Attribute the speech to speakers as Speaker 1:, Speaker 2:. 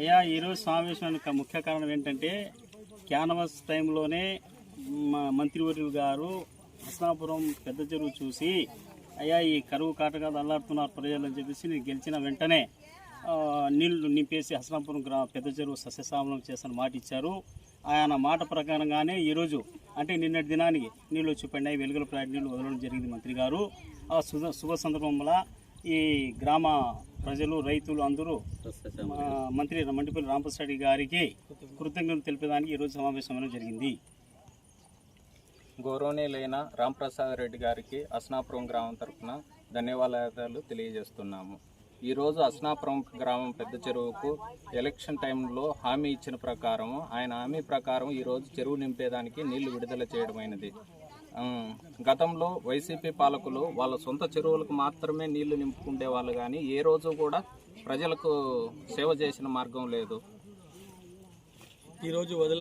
Speaker 1: అయ్యా ఈరోజు సమావేశానికి ముఖ్య కారణం ఏంటంటే క్యానవస్ టైంలోనే మ- మంత్రివర్యులు గారు హస్నాపురం పెద్ద చెరువు చూసి అయ్యా ఈ కరువు కాటగా అల్లాడుతున్నారు ప్రజలు అని చెప్పేసి నేను గెలిచిన వెంటనే నీళ్ళు నింపేసి హస్నాపురం గ్రా పెద్ద చెరువు సస్యశామలం చేసిన మాట ఇచ్చారు. ఆయన మాట ప్రకారంగానే ఈరోజు అంటే నిన్నటి దినానికి నీళ్ళు వచ్చి పడినాయి వెలుగుల ప్లాట్ నీళ్ళు వదలడం జరిగింది మంత్రి గారు. ఆ శుభ శుభ సందర్భంలో ఈ గ్రామ ప్రజలు రైతులు అందరూ మంత్రి మండిపల్లి రామప్రసాద్ గారికి కృతజ్ఞతలు తెలిపేదానికి ఈరోజు సమావేశం జరిగింది.
Speaker 2: గౌరవనీయులైన రాంప్రసాద్ రెడ్డి గారికి అస్నాపురం గ్రామం తరఫున ధన్యవాదాలు తెలియజేస్తున్నాము. ఈరోజు అస్నాపురం గ్రామం పెద్ద చెరువుకు ఎలక్షన్ టైంలో హామీ ఇచ్చిన ప్రకారం ఆయన హామీ ప్రకారం ఈరోజు చెరువు నింపేదానికి నీళ్ళు విడుదల చేయడమైనది. గతంలో వైసీపీ పాలకులు వాళ్ళ సొంత చెరువులకు మాత్రమే నీళ్ళు నింపుకుండే వాళ్ళు కానీ ఏ రోజు కూడా ప్రజలకు సేవ చేసిన మార్గం లేదు.
Speaker 3: ఈరోజు వదిలి